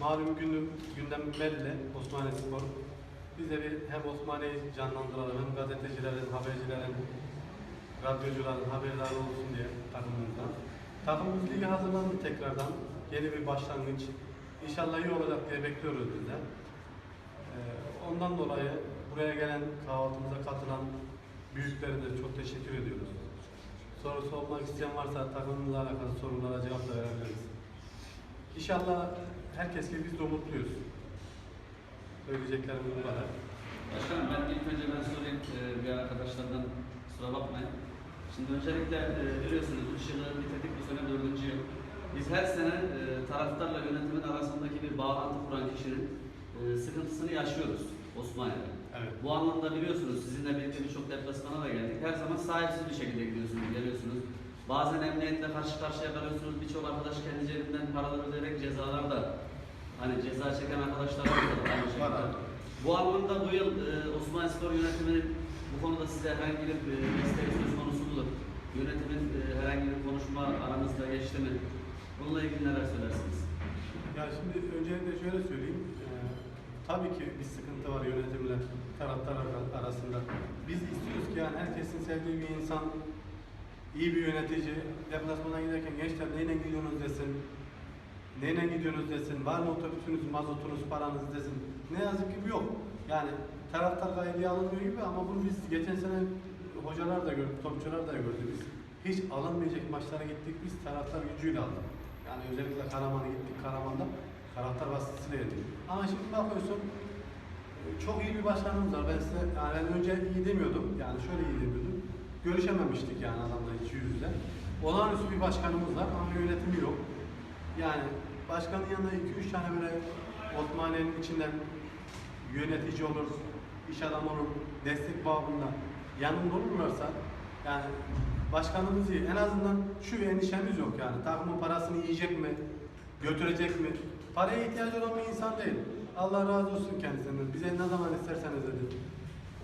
Malum günlük gündem belli Osmaniye Spor. Biz de bir hem Osmaniye'yi canlandıralım hem gazetecilerin, habercilerin, radyocuların haberdar olsun diye takımımızdan. Takımımız lige hazırlandı tekrardan. Yeni bir başlangıç. İnşallah iyi olacak diye bekliyoruz biz de. Ee, ondan dolayı buraya gelen kahvaltımıza katılan büyüklere de çok teşekkür ediyoruz. Sorusu olmak isteyen varsa takımımızla alakalı sorulara cevap da verebiliriz. İnşallah herkes gibi biz de umutluyuz. Söyleyeceklerimiz bu kadar. Başkanım ben ilk önce ben sorayım e, bir arkadaşlardan kusura bakmayın. Şimdi öncelikle e, biliyorsunuz 3 yılı bitirdik bu sene 4. yıl. Biz her sene e, taraftarla yönetimin arasındaki bir bağlantı kuran kişinin e, sıkıntısını yaşıyoruz Osmaniye'de. Evet. Bu anlamda biliyorsunuz sizinle birlikte birçok deplasmana da geldik. Her zaman sahipsiz bir şekilde gidiyorsunuz, geliyorsunuz. Bazen emniyetle karşı karşıya kalıyorsunuz. Birçok arkadaş kendi cebinden paralar ödeyerek cezalar da hani ceza çeken arkadaşlar var da aynı Var şekilde. abi. Bu anlamda bu yıl e, Osmanlı Spor yönetiminin bu konuda size herhangi bir e, desteği söz konusu mudur? Yönetimin e, herhangi bir konuşma aranızda geçti mi? Bununla ilgili neler söylersiniz? Ya şimdi öncelikle şöyle söyleyeyim. Ee, tabii ki bir sıkıntı var yönetimle taraftar ara- arasında. Biz istiyoruz ki yani herkesin sevdiği bir insan, iyi bir yönetici, deplasmana giderken gençler neyle gidiyorsunuz desin, neyle gidiyorsunuz desin, var mı otobüsünüz, mazotunuz, paranız desin. Ne yazık ki bu yok. Yani taraftar gayriye alınmıyor gibi ama bunu biz geçen sene hocalar da gördük, topçular da gördü biz. Hiç alınmayacak maçlara gittik biz taraftar gücüyle aldık. Yani özellikle Karaman'a gittik, Karaman'da taraftar baskısıyla yedik. Ama şimdi bakıyorsun çok iyi bir başkanımız var. Ben size yani ben önce iyi demiyordum. Yani şöyle iyi demiyordum. Görüşememiştik yani adamla hiç yüz yüze. Olağanüstü bir başkanımız var ama yönetimi yok. Yani başkanın yanında 2-3 tane böyle Osmaniye'nin içinden yönetici olur, iş adamı olur, destek babında yanında olurlarsa yani başkanımız iyi. En azından şu endişemiz yok yani. Takımın parasını yiyecek mi? Götürecek mi? Paraya ihtiyacı olan bir insan değil. Allah razı olsun kendisinden. Bize ne zaman isterseniz dedi.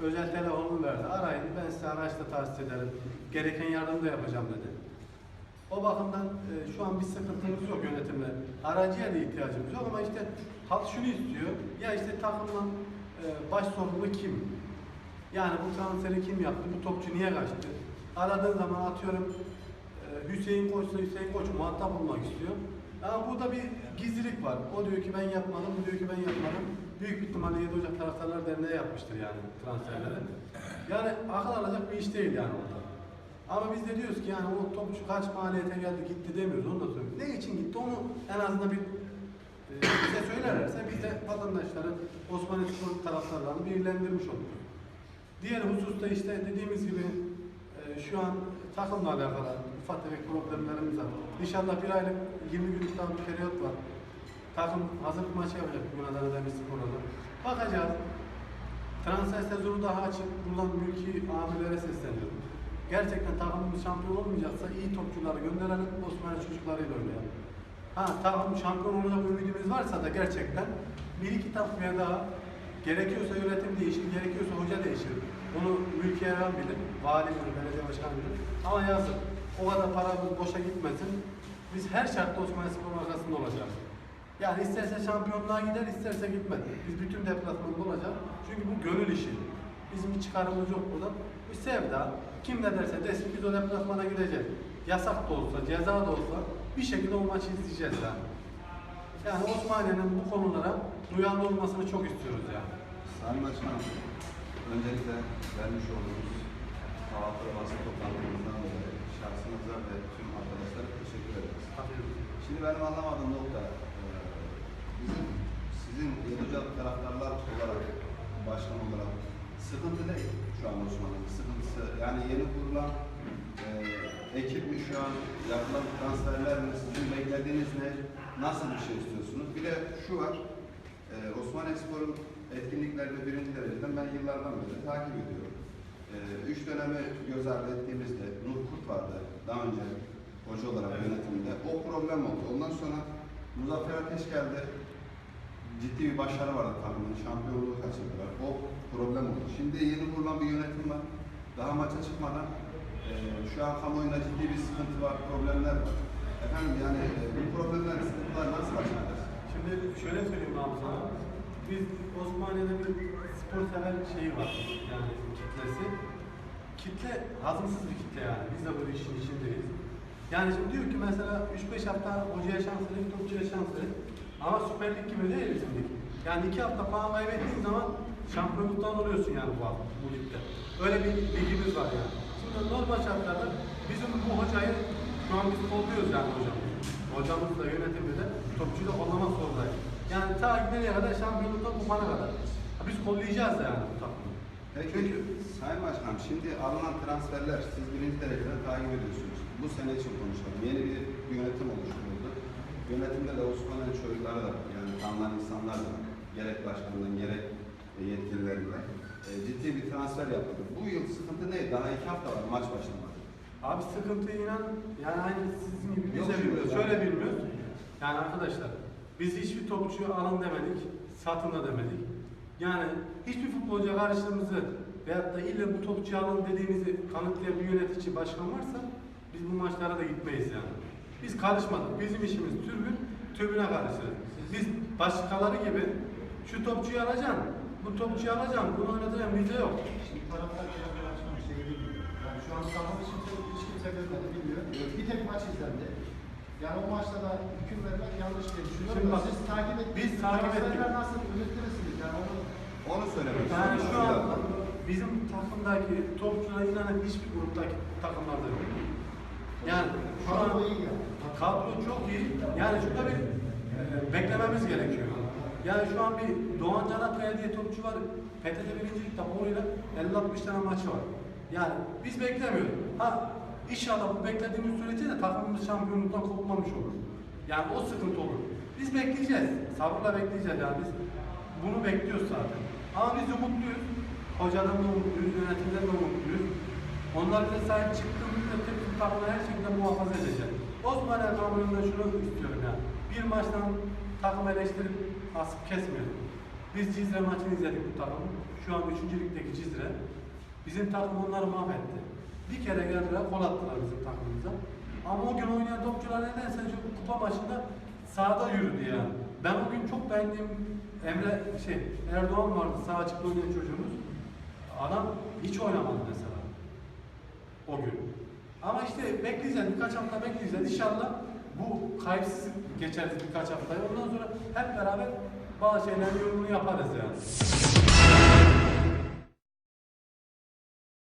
Özel telefonumu verdi. Arayın ben size araçla tahsis ederim. Gereken yardımı da yapacağım dedi. O bakımdan e, şu an bir sıkıntımız yok yönetimle. Aracıya da ihtiyacımız yok ama işte halk şunu istiyor. Ya işte takımın e, baş sorumlu kim? Yani bu transferi kim yaptı? Bu topçu niye kaçtı? Aradığın zaman atıyorum e, Hüseyin Koç'sa Hüseyin Koç muhatap olmak istiyor. Ama burada bir gizlilik var. O diyor ki ben yapmadım, bu diyor ki ben yapmadım. Büyük bir ihtimalle 7 Ocak Taraftarlar Derneği yapmıştır yani transferleri. Yani akıl alacak bir iş değil yani orada. Ama biz de diyoruz ki yani o topçu kaç maliyete geldi gitti demiyoruz onu da söylüyoruz. Ne için gitti onu en azından bir e, bize söylerlerse biz de vatandaşların Osmanlı Spor taraftarlarını bilgilendirmiş oluruz. Diğer hususta işte dediğimiz gibi e, şu an takımla alakalı ufak tefek problemlerimiz var. İnşallah bir aylık 20 günlük daha bir periyot var. Takım hazırlık maçı yapacak bugün Adana Demirspor'la. Bakacağız. Transfer sezonu daha açık. Buradan mülki amirlere sesleniyorum. Gerçekten takımımız şampiyon olmayacaksa iyi topçuları gönderelim, Osmanlı çocuklarıyla oynayalım. Ha takım şampiyon olacak ümidimiz varsa da gerçekten bir iki takviye daha gerekiyorsa yönetim değişir, gerekiyorsa hoca değişir. Bunu mülki evan bilir, vali bilir, belediye başkanı bilir. Ama yazık, o kadar paramız boşa gitmesin. Biz her şartta Osmanlı Spor arkasında olacağız. Yani isterse şampiyonluğa gider, isterse gitmez. Biz bütün deplasmanda olacağız. Çünkü bu gönül işi. Çıkarımız yok burada. Bir sevda. Kim ne derse desin biz o deplasmana gideceğiz. Yasak da olsa, ceza da olsa bir şekilde o maçı izleyeceğiz yani. Yani Osmaniye'nin bu konulara duyarlı olmasını çok istiyoruz yani. Sayın Başkanım, öncelikle vermiş olduğunuz ve basın toplantımızdan dolayı şahsınıza ve tüm arkadaşlara teşekkür ederiz. Şimdi benim anlamadığım nokta, eee, bizim sizin Yedocak taraftarlar olarak, başkan olarak sıkıntı ne şu an Osmanlı'nın sıkıntısı? Yani yeni kurulan eee ekip mi şu an, yapılan transferler mi, sizin beklediğiniz ne, nasıl bir şey istiyorsunuz? Bir de şu var, eee Osman Expor'un etkinliklerinde birinci dereceden ben yıllardan beri takip ediyorum. Eee üç dönemi göz ardı ettiğimizde Nur Kurt vardı daha önce hoca olarak yönetiminde. O problem oldu. Ondan sonra Muzaffer Ateş geldi. Ciddi bir başarı vardı takımın. Şampiyonluğu kaçırdılar. O problem oldu. Şimdi yeni kurulan bir yönetim var. Daha maça çıkmadan eee, şu an kamuoyunda ciddi bir sıkıntı var, problemler var. Efendim yani eee, bu problemler, sıkıntılar nasıl aşılır? Şimdi şöyle söyleyeyim sana. Biz Osmaniye'de bir spor sever şeyi var. Yani kitlesi. Kitle hazımsız bir kitle yani. Biz de bu işin içindeyiz. Yani şimdi diyor ki mesela 3-5 hafta hocaya şans verin, topçuya şans verin. Ama Süper Lig gibi değil bizim lig. Yani 2 hafta puan kaybettiğin zaman şampiyonluktan oluyorsun yani bu, bu ligde. Öyle bir ligimiz var yani. Şimdi normal şartlarda bizim bu hocayı şu an biz kolluyoruz yani hocam. Hocamız da yönetimde de topçuyu da kollamak zorundayız. Yani ta gidene kadar şampiyonluktan kupana kadar. Biz kollayacağız yani bu takımı. Peki Çünkü Sayın Başkanım şimdi alınan transferler siz birinci derecede takip ediyorsunuz. Bu sene için konuşalım. Yeni bir yönetim oluşturuldu. Yönetimde de Osmanlı çocukları da. Yani tanınan insanlar da. Gerek başkanından gerek e, yetkililerinden. E, ciddi bir transfer yapıldı. Bu yıl sıkıntı ne? Daha iki hafta var maç başlamadı. Abi sıkıntı inan yani aynı sizin gibi biz Yok, de bilmiyoruz. Şöyle bilmiyoruz. Yani arkadaşlar biz hiçbir topçuyu alın demedik, satın da demedik. Yani hiçbir futbolcu karşımızı veyahut da illa bu topçuyu alın dediğimizi kanıtlayan bir yönetici başkan varsa biz bu maçlara da gitmeyiz yani. Biz karışmadık. Bizim işimiz türbün, türbüne karışırız. Biz başkaları gibi şu topçuyu alacaksın, bu topçuyu alacaksın, bunu oynatacaksın bizde yok. Şimdi taraftar bir şey bilmiyor. Yani şu an sahada hiç kimse, hiç kimse görmedi, bilmiyor. Bir tek maç izlendi. Yani o maçta da hüküm vermek yanlış diye düşünüyorum. Şimdi bak, siz takip ettiniz. biz takip ettik. nasıl ümittirirsiniz? Yani onu Onu söylemek Yani şu an bizim takımdaki topçulara inanan hiçbir gruptaki takımlarda yok. Yani şu an kadro çok iyi. Yani şurada bir e, beklememiz gerekiyor. Yani şu an bir Doğan Canakkaya diye topçu var. PTT birincilikte Bolu'yla 50-60 tane maçı var. Yani biz beklemiyoruz. Ha inşallah bu beklediğimiz sürece de takımımız şampiyonluktan kopmamış olur. Yani o sıkıntı olur. Biz bekleyeceğiz. Sabırla bekleyeceğiz yani biz bunu bekliyoruz zaten. Ama biz umutluyuz. Hocadan da umutluyuz, yönetimden de umutluyuz. Onlar bize sahip çıktığı takımı her şekilde muhafaza edecek. Osmanlı kanununda şunu istiyorum yani. Bir maçtan takım eleştirip asıp kesmeyelim. Biz Cizre maçını izledik bu takımı. Şu an 3. ligdeki Cizre. Bizim takım onları mahvetti. Bir kere geldiler, gol attılar bizim takımımıza. Ama o gün oynayan topçular nedense şu kupa maçında sahada yürüdü yani. Ben o gün çok beğendiğim Emre şey Erdoğan vardı sağ açıkta oynayan çocuğumuz. Adam hiç oynamadı mesela. O gün. Ama işte bekleyeceğiz, birkaç hafta bekleyeceğiz. İnşallah bu kayıpsız geçeriz birkaç haftayı. Ondan sonra hep beraber bazı şeylerin yorumunu yaparız yani.